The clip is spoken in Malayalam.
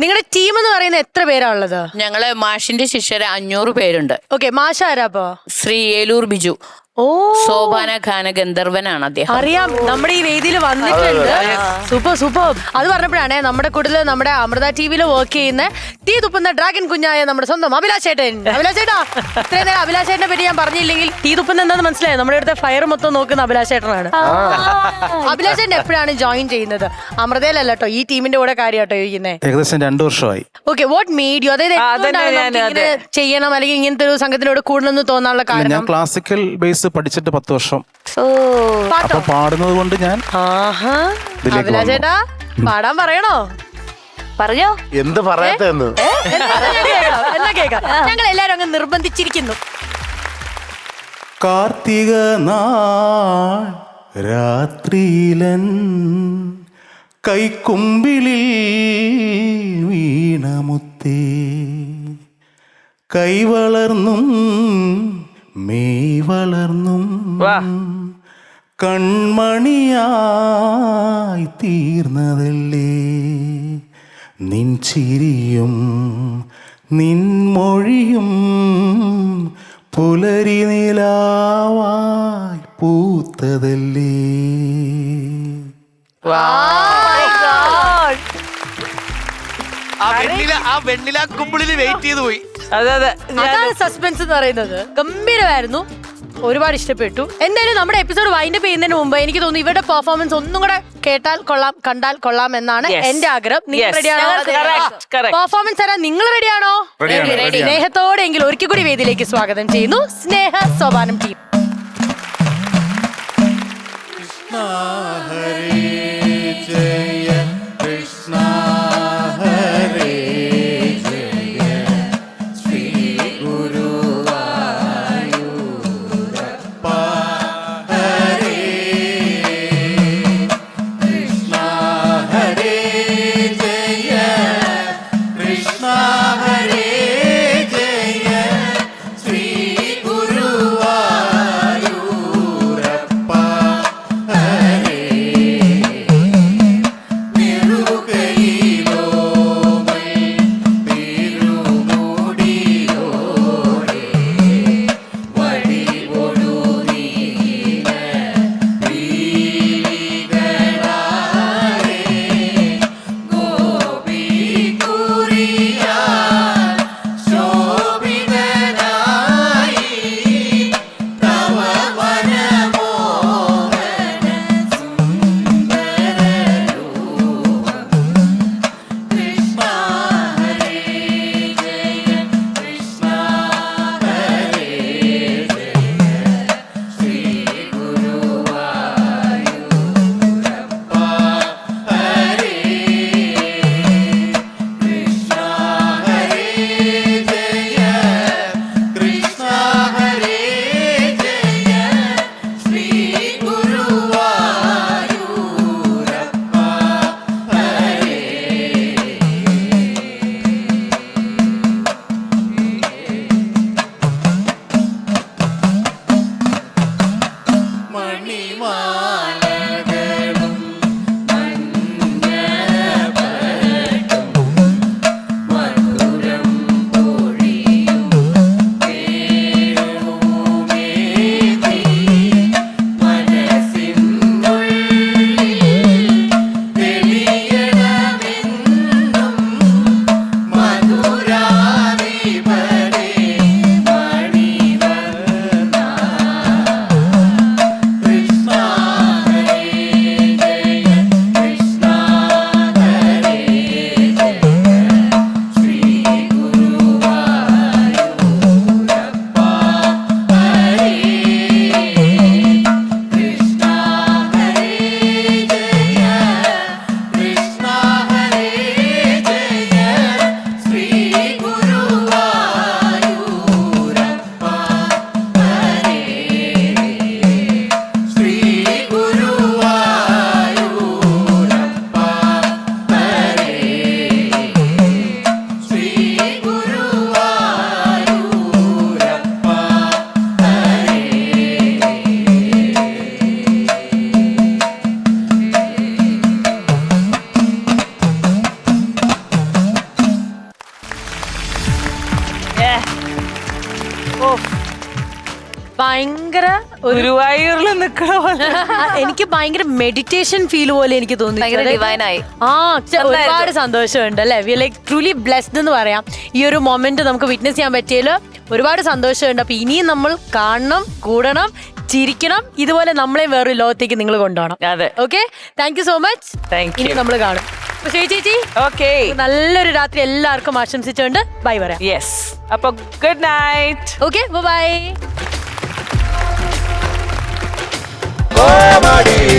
നിങ്ങളുടെ ടീം എന്ന് പറയുന്നത് എത്ര പേരാ ഉള്ളത്? ഞങ്ങൾ മാഷിന്റെ ശിഷ്യര് അഞ്ഞൂറ് പേരുണ്ട്. ഓക്കെ മാഷ ശ്രീ ഏലൂർ ബിജു. ഓ. സോപാന ഖാന ഗന്ധർവനാണ് അദ്ദേഹം. അറിയാം. നമ്മുടെ ഈ വേദിയിൽ വന്നിട്ടുണ്ട്. Super super. അത് പറഞ്ഞപ്പോഴാണ് നമ്മുടെ കൂടുതൽ നമ്മുടെ അമൃത ടി വിയിൽ വർക്ക് ചെയ്യുന്ന തീ തുപ്പുന്ന ഡ്രാഗൺ കുഞ്ഞായ നമ്മുടെ സ്വന്തം അഭിലാഷേട്ടൻ. അഭിലാഷേട്ടാ അഭിലാഷ് ചേട്ടാ ഇത്രയും നേരം അഭിലാഷേട്ടനെ പറ്റി ഞാൻ പറഞ്ഞില്ലെങ്കിൽ തീ തുപ്പുന്ന എന്താന്ന് മനസ്സിലായി? നമ്മുടെ അടുത്ത ഫയർ മൊത്തം നോക്കുന്ന അഭിലാഷേട്ടനാണ്. അഭിലാഷേട്ടൻ അഭിലാഷ് ചേട്ടൻ എപ്പോഴാണ് ജോയിൻ ചെയ്യുന്നത്? അമൃതയിലല്ല കേട്ടോ ഈ ടീമിന്റെ കൂടെ കാര്യം കേട്ടോ ഏകദേശം രണ്ടു വർഷമായി. ഓക്കെ വാട്ട് മെയ്ഡ് യു അതായത് ചെയ്യണം? അല്ലെങ്കിൽ ഇങ്ങനത്തെ ഒരു സംഘത്തിനോട് കൂടുതലൊന്നും തോന്നാനുള്ള കാര്യം ഞാൻ ക്ലാസിക്കൽ ബേസ് പഠിച്ചിട്ട് പത്ത് വർഷം. അപ്പൊ പാടുന്നത് കൊണ്ട് ഞാൻ ആഹാ. ഇതിലേക്ക് അഭിലാഷ് വന്നു. ചേട്ടാ പാടാൻ പറയണോ? പറഞ്ഞോ? എന്ത് പറയാത്തെന്ന് എന്നാ കേക്കാം? ഞങ്ങൾ എല്ലാരും അങ്ങ് നിർബന്ധിച്ചിരിക്കുന്നു. കാർത്തിക നാൾ രാത്രിയിലൻ കൈക്കുമ്പിളിൽ വീണമുത്തേ. കൈ വളർന്നും മെയ് വളർന്നും കൺമണിയായി തീർന്നതല്ലേ? നിൻ ചിരിയും നിൻ മൊഴിയും പുലരി നിലാവായി പൂത്തതല്ലേ? ആ വെണ്ണില ആ വെണ്ണില കുമ്പിളിൽ വെയിറ്റ് ചെയ്തു പോയി. അതെ അതെ. അതാണ് സസ്പെൻസ് എന്ന് പറയുന്നത്. ഗംഭീരമായിരുന്നു. ഒരുപാട് ഇഷ്ടപ്പെട്ടു. എന്തായാലും നമ്മുടെ എപ്പിസോഡ് വൈൻഡപ്പ് ചെയ്യുന്നതിന് മുമ്പ് എനിക്ക് തോന്നുന്നു ഇവരുടെ പെർഫോമൻസ് ഒന്നും കൂടെ കേട്ടാൽ കൊള്ളാം കണ്ടാൽ കൊള്ളാം എന്നാണ്. എന്റെ ആഗ്രഹം. നിങ്ങൾ റെഡിയാണോ. പെർഫോമൻസ് തരാൻ നിങ്ങൾ റെഡിയാണോ Ready ആണ്, സ്നേഹത്തോടെ എങ്കിൽ ഒരിക്കൽ കൂടി വേദിയിലേക്ക് സ്വാഗതം ചെയ്യുന്നു സ്നേഹ സോപാനം ടീം ഭയങ്കര ഒരു ഗുരുവായൂരിൽ നിൽക്കണ പോലെ. എനിക്ക് ഭയങ്കര മെഡിറ്റേഷൻ ഫീൽ പോലെ എനിക്ക് തോന്നി ആ ഒരുപാട് സന്തോഷമുണ്ട് അല്ലെ? വി ലൈക് ട്രൂലി ബ്ലെസ്ഡ് എന്ന് പറയാം. ഈ ഒരു മൊമെന്റ് നമുക്ക് വിറ്റ്നസ് ചെയ്യാൻ പറ്റിയതിൽ ഒരുപാട് സന്തോഷമുണ്ട്. അപ്പൊ ഇനിയും നമ്മൾ കാണണം കൂടണം ചിരിക്കണം. ഇതുപോലെ നമ്മളെ വേറൊരു ലോകത്തേക്ക് നിങ്ങൾ കൊണ്ടുപോകണം. അതെ. Okay thank you so much ഇനി നമ്മൾ കാണും. ചേച്ചി. ഓക്കെ നല്ലൊരു രാത്രി എല്ലാവർക്കും ആശംസിച്ചുകൊണ്ട് ബൈ പറയാം. യെസ് അപ്പൊ good night okay bye Ô Maria.